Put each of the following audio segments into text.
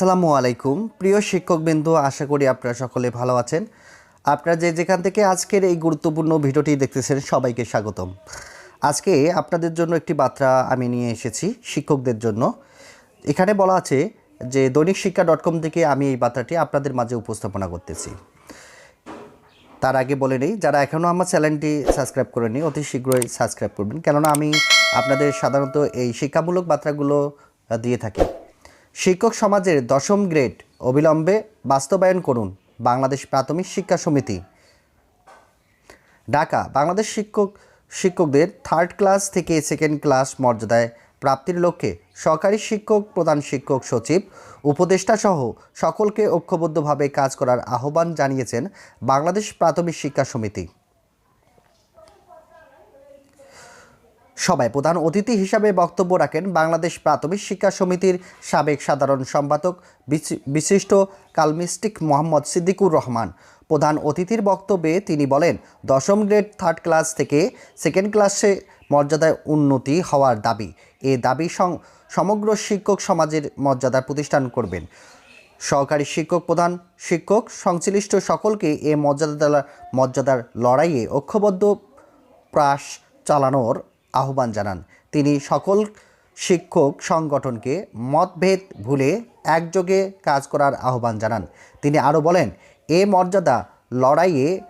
আসসালামু আলাইকুম। প্রিয় শিক্ষকবৃন্দ, আশা করি আপনারা সকলে ভালো আছেন। আপনারা যে যেখান থেকে আজকের এই গুরুত্বপূর্ণ ভিডিওটি দেখতেছেন, সবাইকে স্বাগতম। আজকে আপনাদের জন্য একটি বার্তা আমি নিয়ে এসেছি শিক্ষকদের জন্য। এখানে বলা আছে যে দৈনিক শিক্ষা ডট কম থেকে আমি এই বার্তাটি আপনাদের মাঝে উপস্থাপনা করতেছি। তার আগে বলে নেই, যারা এখনও আমার চ্যানেলটি সাবস্ক্রাইব করেনি অতি শীঘ্রই সাবস্ক্রাইব করবেন। কেননা আমি আপনাদের সাধারণত এই শিক্ষামূলক বার্তাগুলো দিয়ে থাকি। শিক্ষক সমাজের দশম গ্রেড অবিলম্বে বাস্তবায়ন করুন বাংলাদেশ প্রাথমিক শিক্ষা সমিতি। ঢাকা, বাংলাদেশ শিক্ষক, শিক্ষকদের থার্ড ক্লাস থেকে সেকেন্ড ক্লাস মর্যাদায় প্রাপ্তির লক্ষ্যে সরকারি শিক্ষক, প্রধান শিক্ষক, সচিব, উপদেষ্টা সহ সকলকে ঐক্যবদ্ধভাবে কাজ করার আহ্বান জানিয়েছেন বাংলাদেশ প্রাথমিক শিক্ষা সমিতি। সভায় প্রধান অতিথি হিসাবে বক্তব্য রাখেন বাংলাদেশ প্রাথমিক শিক্ষা সমিতির সাবেক সাধারণ সম্পাদক বিশি- বিশিষ্ট কালমিস্টিক মোহাম্মদ সিদ্দিকুর রহমান। প্রধান অতিথির বক্তব্যে তিনি বলেন, দশম গ্রেড থার্ড ক্লাস থেকে সেকেন্ড ক্লাসে মর্যাদায় উন্নতি হওয়ার দাবি। এ দাবি সমগ্র শিক্ষক সমাজের মর্যাদা প্রতিষ্ঠান করবেন। সহকারী শিক্ষক প্রধান শিক্ষক সংশ্লিষ্ট সকলকে এ মর্যাদা মর্যাদার লড়াইয়ে ঐক্যবদ্ধ প্রাস চালানোর আহ্বান জানান। তিনি সকল শিক্ষক সংগঠনকে মতভেদ ভুলে একযোগে কাজ করার আহ্বান জানান। তিনি আরও বলেন, এ মর্যাদা লড়াইয়ে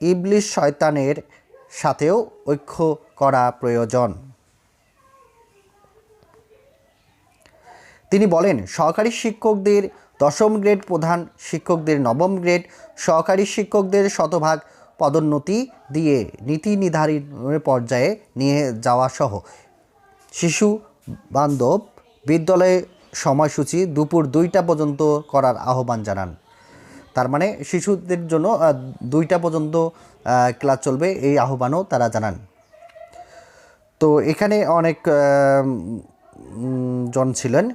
ইবলিশ শয়তানের সাথেও ঐক্য করা প্রয়োজন। তিনি বলেন, সহকারী শিক্ষকদের দশম গ্রেড প্রধান শিক্ষকদের নবম গ্রেড, সহকারী শিক্ষকদের শতভাগ পদোন্নতি দিয়ে নীতি নির্ধারণের পর্যায়ে নিয়ে যাওয়া সহ। শিশু বান্ধব বিদ্যালয়ে সময়সূচি দুপুর দুইটা পর্যন্ত করার আহ্বান জানান। তার মানে শিশুদের জন্য দুইটা পর্যন্ত ক্লাস চলবে এই আহ্বানও তারা জানান। তো এখানে অনেক জন ছিলেন।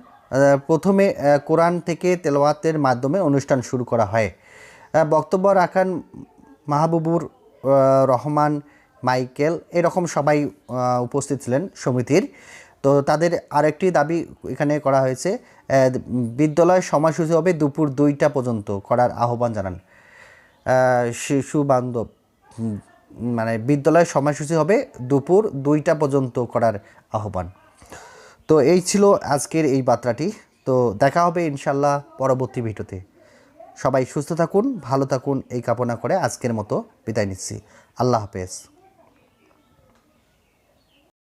প্রথমে কোরআন থেকে তেলাওয়াতের মাধ্যমে অনুষ্ঠান শুরু করা হয়। বক্তব্য রাখান মাহবুবুর রহমান, মাইকেল এরকম সবাই উপস্থিত ছিলেন সমিতির। তো তাদের আরেকটি দাবি এখানে করা হয়েছে বিদ্যালয় সময়সূচি হবে দুপুর দুইটা পর্যন্ত করার আহ্বান জানান। শিশু বান্ধব মানে বিদ্যালয়ের সময়সূচি হবে দুপুর দুইটা পর্যন্ত করার আহ্বান। তো এই ছিল আজকের এই বার্তাটি। তো দেখা হবে ইনশাল্লাহ পরবর্তী ভিডিওতে। সবাই সুস্থ থাকুন ভালো থাকুন এই কামনা করে আজকের মতো বিদায় নিচ্ছি। আল্লাহ হাফেজ।